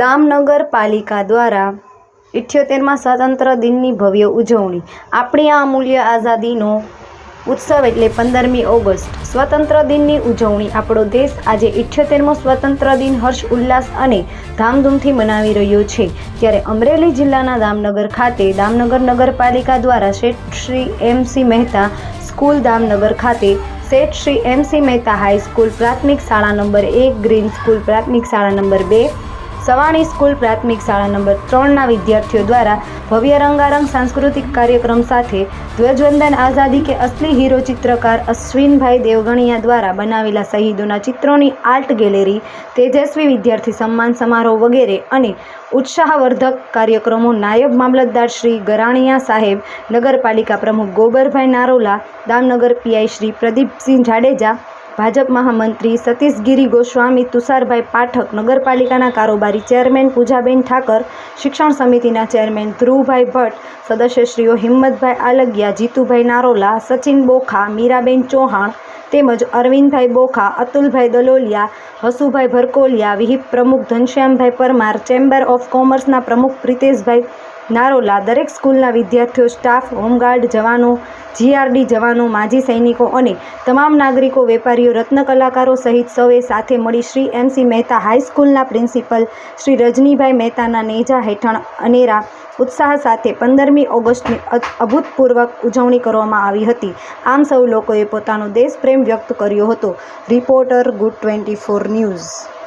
દામનગર પાલિકા દ્વારા ઇઠ્યોતેરમાં સ્વતંત્ર દિનની ભવ્ય ઉજવણી. આપણી આ અમૂલ્ય આઝાદીનો ઉત્સવ એટલે પંદરમી ઓગસ્ટ. સ્વતંત્ર દિનની ઉજવણી આપણો દેશ આજે ઇઠ્યોતેરમો સ્વતંત્ર દિન હર્ષ, ઉલ્લાસ અને ધામધૂમથી મનાવી રહ્યો છે. ત્યારે અમરેલી જિલ્લાના દામનગર ખાતે દામનગર નગરપાલિકા દ્વારા Sheth Shri M C Mehta school Damnagar ખાતે Sheth Shri M C Mehta high school પ્રાથમિક શાળા નંબર એક, ગ્રીન સ્કૂલ પ્રાથમિક શાળા નંબર બે સવાણી સ્કૂલ પ્રાથમિક શાળા નંબર ત્રણના વિદ્યાર્થીઓ દ્વારા ભવ્ય રંગારંગ સાંસ્કૃતિક કાર્યક્રમ સાથે ધ્વજવંદન આઝાદી કે અસલી હીરો ચિત્રકાર અશ્વિનભાઈ દેવગણિયા દ્વારા બનાવેલા શહીદોના ચિત્રોની આર્ટ ગેલેરી, તેજસ્વી વિદ્યાર્થી સન્માન સમારોહ વગેરે અને ઉત્સાહવર્ધક કાર્યક્રમો નાયબ મામલતદાર શ્રી ગરાણીયા સાહેબ, નગરપાલિકા પ્રમુખ ગોબરભાઈ નારોલા, દામનગર પીઆઈ શ્રી પ્રદીપસિંહ જાડેજા ભાજપ મહામંત્રી સતીશગીરી ગોસ્વામી, તુષારભાઈ પાઠક, નગરપાલિકાના કારોબારી ચેરમેન પૂજાબેન ઠાકર, શિક્ષણ સમિતિના ચેરમેન ધ્રુવભાઈ ભટ્ટ, સદસ્યશ્રીઓ હિંમતભાઈ આલગિયા, જીતુભાઈ નારોલા, સચિન બોખા, મીરાબેન ચૌહાણ તેમજ અરવિંદભાઈ બોખા, અતુલભાઈ દલોલિયા, હસુભાઈ ભરકોલિયા, વિહિપ પ્રમુખ ઘનશ્યામભાઈ પરમાર, ચેમ્બર ઓફ કોમર્સના પ્રમુખ પ્રિતેશભાઈ નારોલા, દરેક સ્કૂલના વિદ્યાર્થીઓ, સ્ટાફ, હોમગાર્ડ, જવાનો જીઆરડી જવાનો, માજી સૈનિકો અને તમામ નાગરિકો, વેપારીઓ, રત્ન કલાકારો સહિત સૌએ સાથે મળી શ્રી એમસી મહેતા હાઈસ્કૂલના પ્રિન્સિપલ શ્રી રજનીભાઈ મહેતાના નેજા હેઠળ અનેરા ઉત્સાહ સાથે પંદરમી ઓગસ્ટની અભૂતપૂર્વક ઉજવણી કરવામાં આવી હતી. આમ સૌ લોકોએ પોતાનો દેશપ્રેમ વ્યક્ત કર્યો હતો. Reporter good twenty four news.